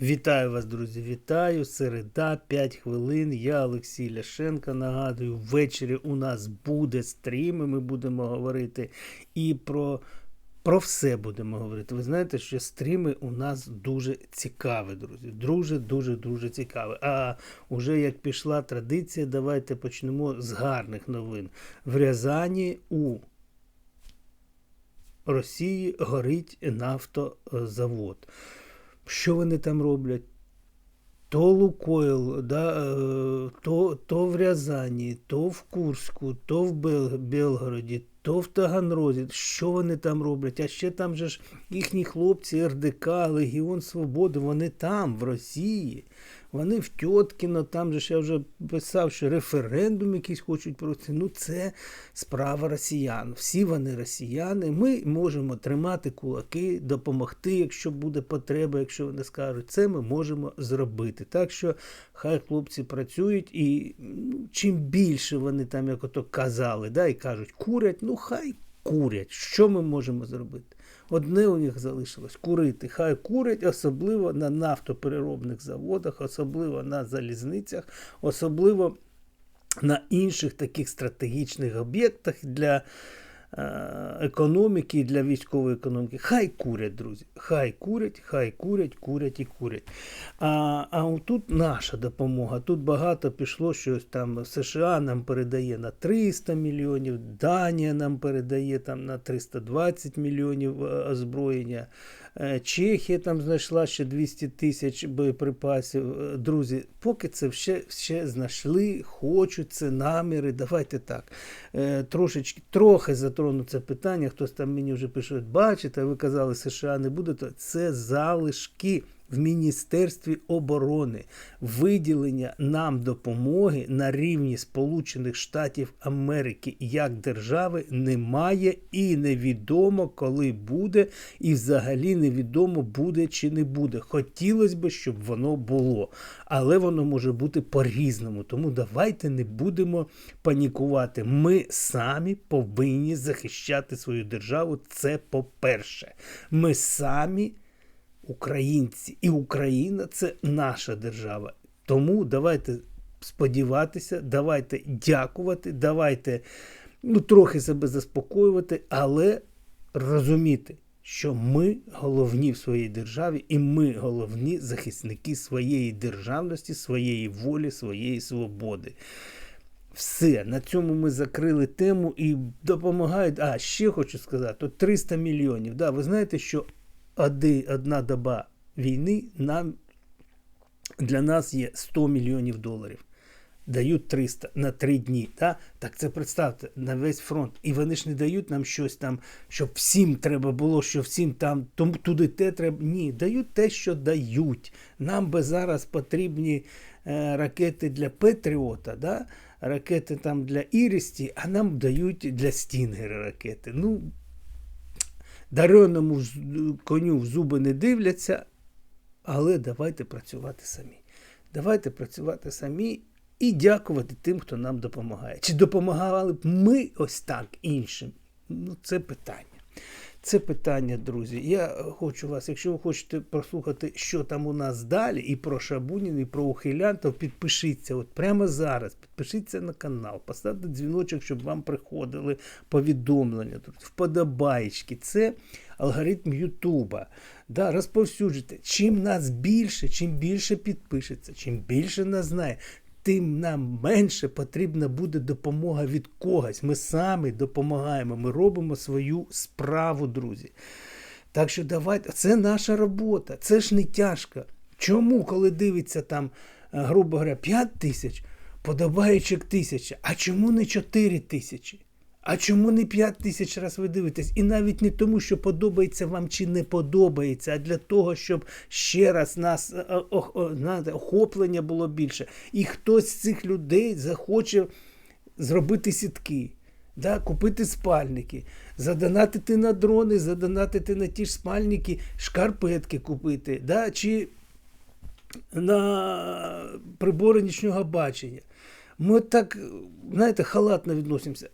Вітаю вас, друзі! Вітаю! Середа, 5 хвилин. Я Олексій Ляшенко. Нагадую, ввечері у нас буде стрім, і ми будемо говорити і про, про все будемо говорити. Ви знаєте, що стріми у нас дуже цікаві, друзі. Дуже, дуже, дуже цікаві. А уже як пішла традиція, давайте почнемо з гарних новин. В Рязані у Росії горить нафтозавод. Що вони там роблять? То Лукойл, да, е, то, то в Рязані, то в Курську, то в Бел- Белгороді, то в Таганрозі. Що вони там роблять? А ще там же ж їхні хлопці, РДК, Легіон Свободи, вони там, в Росії. Вони в Тьоткіно, там же я вже писав, що референдум якийсь хочуть провести. Ну, це справа росіян. Всі вони росіяни. Ми можемо тримати кулаки, допомогти, якщо буде потреба, якщо вони скажуть, це ми можемо зробити. Так що хай хлопці працюють, і ну, чим більше вони там, як ото казали, да, і кажуть, курять, ну хай курять. Що ми можемо зробити? Одне у них залишилось курити. Хай курять, особливо на нафтопереробних заводах, особливо на залізницях, особливо на інших таких стратегічних об'єктах для економіки і для військової економіки. Хай курять, друзі. Хай курять, хай курять, курять і курять. А, а тут наша допомога. Тут багато пішло, щось там США нам передає на 300 мільйонів, Данія нам передає там на 320 мільйонів е, озброєння. Е, Чехія там знайшла ще 200 тисяч боєприпасів. Е, Друзі, поки це ще, ще знайшли, хочуть це наміри. Давайте так. Е, Трошечки, трохи затрону це питання. Хтось там мені вже пише, бачите, ви казали, США не буде, то це залишки. В Міністерстві оборони виділення нам допомоги на рівні Сполучених Штатів Америки як держави немає і невідомо, коли буде, і взагалі невідомо буде чи не буде. Хотілося б, щоб воно було, але воно може бути по-різному. Тому давайте не будемо панікувати. Ми самі повинні захищати свою державу. Це по-перше. Ми самі українці, і Україна це наша держава. Тому давайте сподіватися, давайте дякувати, давайте ну, трохи себе заспокоювати, але розуміти, що ми головні в своїй державі, і ми головні захисники своєї державності, своєї волі, своєї свободи. Все, на цьому ми закрили тему і допомагають. А, ще хочу сказати: 300 мільйонів. Да, ви знаєте, що одна доба війни нам, для нас є 100 мільйонів доларів. Дають 300 на 3 дні. Да? Так це представте на весь фронт. І вони ж не дають нам щось там, щоб всім треба було, що всім там туди те треба. Ні, дають те, що дають. Нам би зараз потрібні е, ракети для Петріота, да? ракети там для Ірісті, а нам дають для Стінгера ракети. Ну, дареному коню в зуби не дивляться, але давайте працювати самі. Давайте працювати самі і дякувати тим, хто нам допомагає. Чи допомагали б ми ось так іншим? Ну, це питання. Це питання, друзі. Я хочу вас, якщо ви хочете прослухати, що там у нас далі, і про Шабунін, і про ухилян, то підпишіться от прямо зараз. Підпишіться на канал, поставте дзвіночок, щоб вам приходили повідомлення, друзі, вподобаєчки. Це алгоритм Ютуба. Да, розповсюджуйте. Чим нас більше, чим більше підпишеться, чим більше нас знає, тим нам менше потрібна буде допомога від когось. Ми самі допомагаємо, ми робимо свою справу, друзі. Так що давайте, це наша робота, це ж не тяжко. Чому, коли дивиться там, е, грубо говоря, 5 тисяч, подобаючок тисяча, а чому не 4 тисячі? А чому не 5 тисяч раз ви дивитесь? І навіть не тому, що подобається вам чи не подобається, а для того, щоб ще раз нас е, е, знаєте, охоплення було більше. І хтось з цих людей захоче зробити сітки, да, купити спальники, задонатити на дрони, задонатити на ті ж спальники, шкарпетки купити, да, чи на прибори нічного бачення. Ми так, знаєте, халатно відносимося.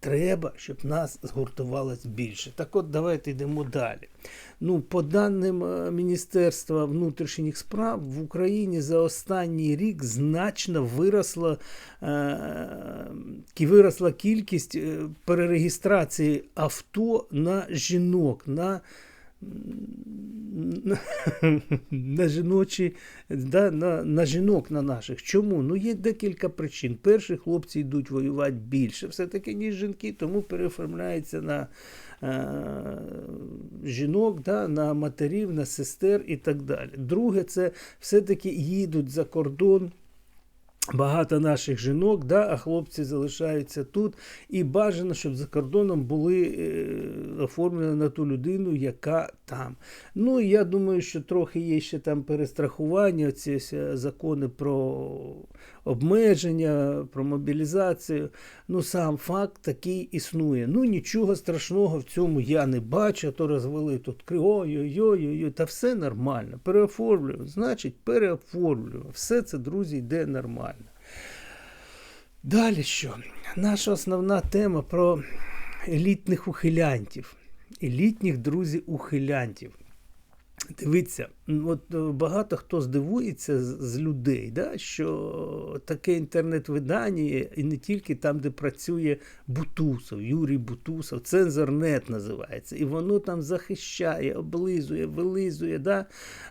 Треба, щоб нас згуртувалось більше. Так от давайте йдемо далі. Ну, По даним е, Міністерства внутрішніх справ в Україні за останній рік значно виросла, е, виросла кількість перерегістрації авто на жінок. на на, жіночі, да, на, на жінок на наших. Чому? Ну є декілька причин. Перші хлопці йдуть воювати більше, все-таки, ніж жінки, тому переоформляється на е, жінок, да, на матерів, на сестер і так далі. Друге, це все-таки їдуть за кордон. Багато наших жінок, да, а хлопці залишаються тут. І бажано, щоб за кордоном були е, оформлені на ту людину, яка там. Ну, я думаю, що трохи є ще там перестрахування, ці закони про обмеження, про мобілізацію. Ну, сам факт такий існує. Ну, нічого страшного в цьому я не бачу, а то розвели тут ой-ой-ой, та все нормально. Переоформлюємо. Значить, переоформлюємо. Все це, друзі, йде нормально. Далі що? Наша основна тема про елітних ухилянтів, елітних друзів ухилянтів. Дивіться, от е, багато хто здивується з, людей, да, що таке інтернет-видання, і не тільки там, де працює Бутусов, Юрій Бутусов, цензорнет називається, і воно там захищає, облизує, вилизує. Да,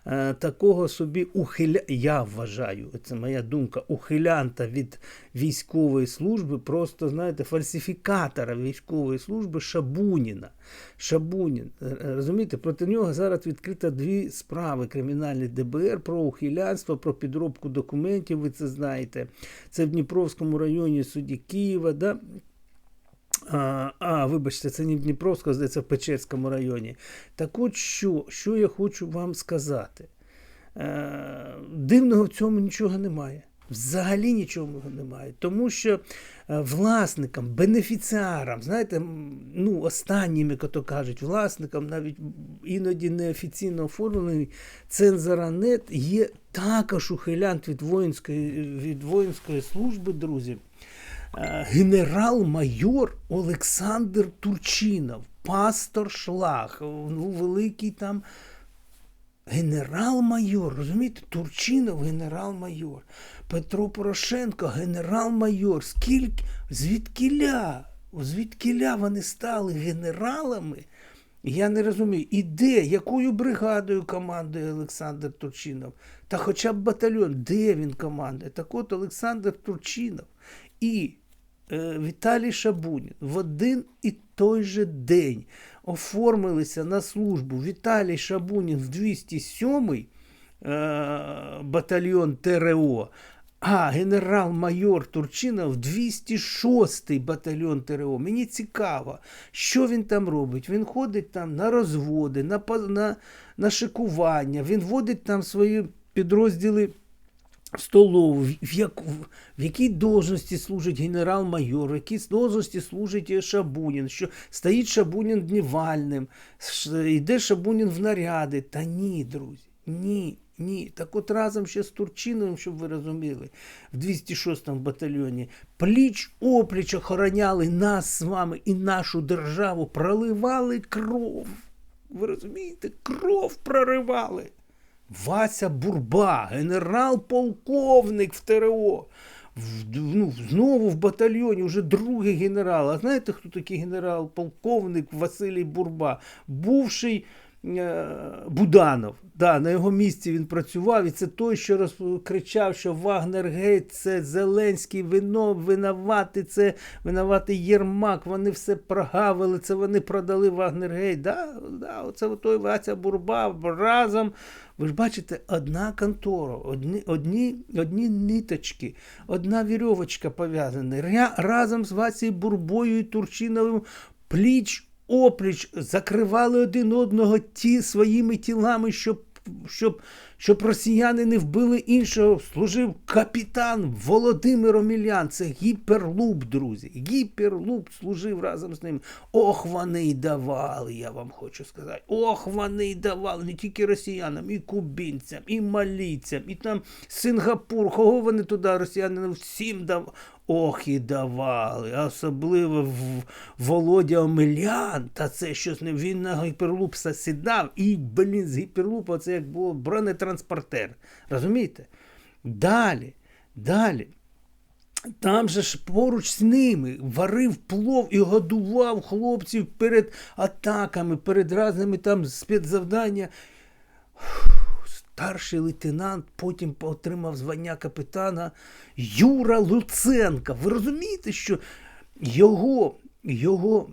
е, такого собі ухиля... Я вважаю, це моя думка, ухилянта від військової служби, просто, знаєте, фальсифікатора військової служби Шабуніна. Шабунін. Е, розумієте, проти нього зараз відкрита дві справи кримінальні ДБР про ухилянство, про підробку документів. Ви це знаєте. Це в Дніпровському районі суді Києва. Да? А, а, вибачте, це не в Дніпровському, здається, в Печерському районі. Так от що, що я хочу вам сказати? Е, Дивного в цьому нічого немає. Взагалі нічого немає. Тому що е, власникам, бенефіціарам, знаєте, ну, останніми, як то кажуть, власникам, навіть іноді неофіційно оформлений цензоранет є також ухилянт від воїнської, від воїнської служби, друзі. Е, генерал-майор Олександр Турчинов, пастор Шлах, ну, великий там. Генерал-майор, розумієте, Турчинов генерал-майор. Петро Порошенко, генерал-майор. Скільки звідкіля? Звідкіля вони стали генералами? Я не розумію, і де, якою бригадою командує Олександр Турчинов? Та хоча б батальйон, де він командує? Так от Олександр Турчинов і Віталій Шабунін в один і той же день оформилися на службу Віталій Шабунін в 207-й е, батальйон ТРО, а генерал-майор Турчинов 206-й батальйон ТРО. Мені цікаво, що він там робить. Він ходить там на розводи, на на, на шикування, він вводить там свої підрозділи в столову, в, як, в якій должності служить генерал-майор, в якій должності служить Шабунін, що стоїть Шабунін днівальним, йде Шабунін в наряди. Та ні, друзі, ні. Ні, так от разом ще з Турчиновим, щоб ви розуміли, в 206-му батальйоні пліч опліч охороняли нас з вами і нашу державу, проливали кров. Ви розумієте, кров проривали. Вася Бурба, генерал-полковник в ТРО. Ну, Знову в батальйоні вже другий генерал. А знаєте, хто такий генерал-полковник Василій Бурба? Бувший. Е, Буданов. Да, На його місці він працював, і це той, що розкричав, що Вагнер Гейт це Зеленський вино, винавати, це винаватий Єрмак. Вони все прогавили, це вони продали Вагнер Гейт. Да, да, Оце той Вася Бурба разом. Ви ж бачите, одна контора, одні одні, одні ниточки, одна вірьовочка пов'язана. Разом з Васією Бурбою і Турчиновим пліч опліч закривали один одного ті своїми тілами, щоб щоб, щоб росіяни не вбили іншого, служив капітан Володимир Омілян. Це гіперлуп, друзі. Гіперлуп служив разом з ним. Ох, вони й давали, я вам хочу сказати. Ох, вони й давали не тільки росіянам, і кубінцям, і малійцям, і там Сингапур. Кого вони туди, росіяни, всім давали. ох і давали. Особливо в Володя Омелян. Та це щось не він на гіперлуп сідав і, блін, з гіперлупа це як було бронетранспортер. Розумієте? Далі, далі. Там же ж поруч з ними варив плов і годував хлопців перед атаками, перед разними там спецзавдання. Старший лейтенант потім отримав звання капітана Юра Луценка. Ви розумієте, що його, його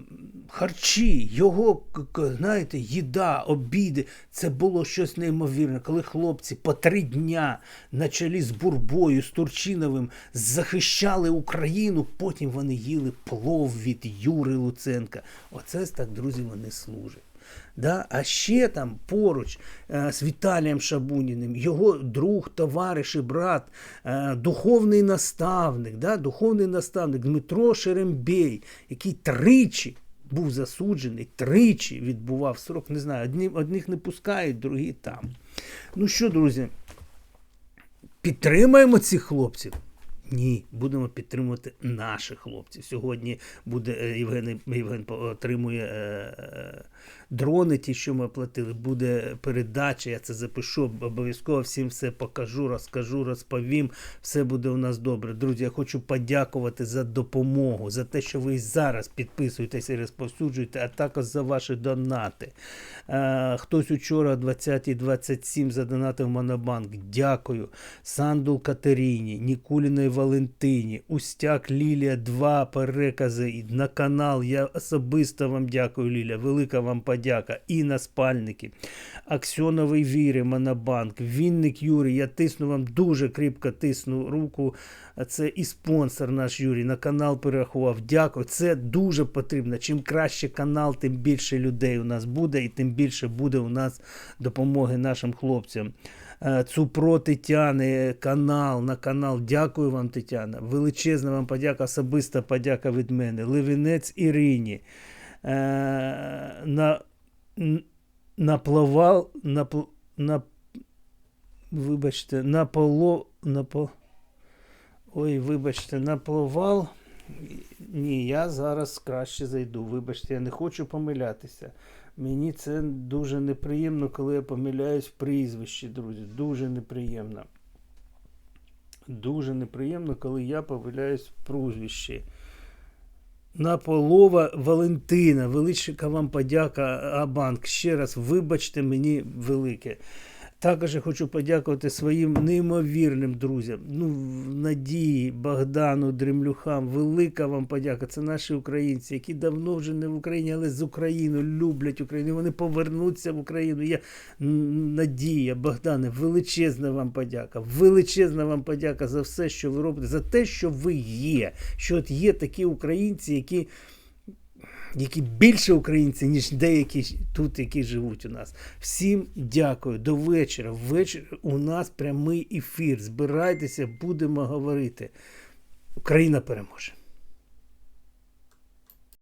харчі, його знаєте, їда, обіди це було щось неймовірне, коли хлопці по три дня на чолі з Бурбою, з Турчиновим захищали Україну, потім вони їли плов від Юри Луценка. Оце так, друзі, вони служать. Да? А ще там поруч е, з Віталієм Шабуніним, його друг, товариш і брат, е, духовний наставник, да? духовний наставник Дмитро Шерембей, який тричі був засуджений, тричі відбував срок. Не знаю, одні, одних не пускають, другі там. Ну що, друзі, підтримаємо цих хлопців. Ні, будемо підтримувати наших хлопців. Сьогодні буде е, Євген, Євген отримує е, е, дрони, ті, що ми платили. Буде передача. Я це запишу. Обов'язково всім все покажу, розкажу, розповім. Все буде у нас добре. Друзі, я хочу подякувати за допомогу, за те, що ви зараз підписуєтесь і розповсюджуєте, а також за ваші донати. Е, хтось учора о 20.27 задонатив Монобанк. Дякую. Сандул Катерині, Нікуліної Валентині, Устяк Лілія, два перекази на канал. Я особисто вам дякую, Ліля. Велика вам подяка. І на спальники. Аксьоновий Віри, Монобанк, Вінник Юрій. Я тисну вам дуже кріпко тисну руку. Це і спонсор наш Юрій на канал перерахував. Дякую. Це дуже потрібно. Чим краще канал, тим більше людей у нас буде, і тим більше буде у нас допомоги нашим хлопцям. Е, Цупро Тетяни, канал на канал. Дякую вам, Тетяна. Величезна вам подяка, особиста подяка від мене. Левінець Ірині. Е, на, н- наплавав, напл, на, вибачте, наполо, напо, ой, вибачте, напливав. Ні, я зараз краще зайду. Вибачте, я не хочу помилятися. Мені це дуже неприємно, коли я помиляюсь в прізвищі, друзі. Дуже неприємно. Дуже неприємно, коли я помиляюсь в прізвищі. Наполова Валентина. Велика вам подяка, Абанк. Ще раз вибачте мені велике. Також хочу подякувати своїм неймовірним друзям. Ну, Надії, Богдану, Дремлюхам. Велика вам подяка. Це наші українці, які давно вже не в Україні, але з Україною люблять Україну. Вони повернуться в Україну. Я Надія, Богдане, величезна вам подяка. Величезна вам подяка за все, що ви робите, за те, що ви є. Що от є такі українці, які які більше українці, ніж деякі тут, які живуть у нас. Всім дякую. До вечора. Ввечері у нас прямий ефір. Збирайтеся, будемо говорити. Україна переможе.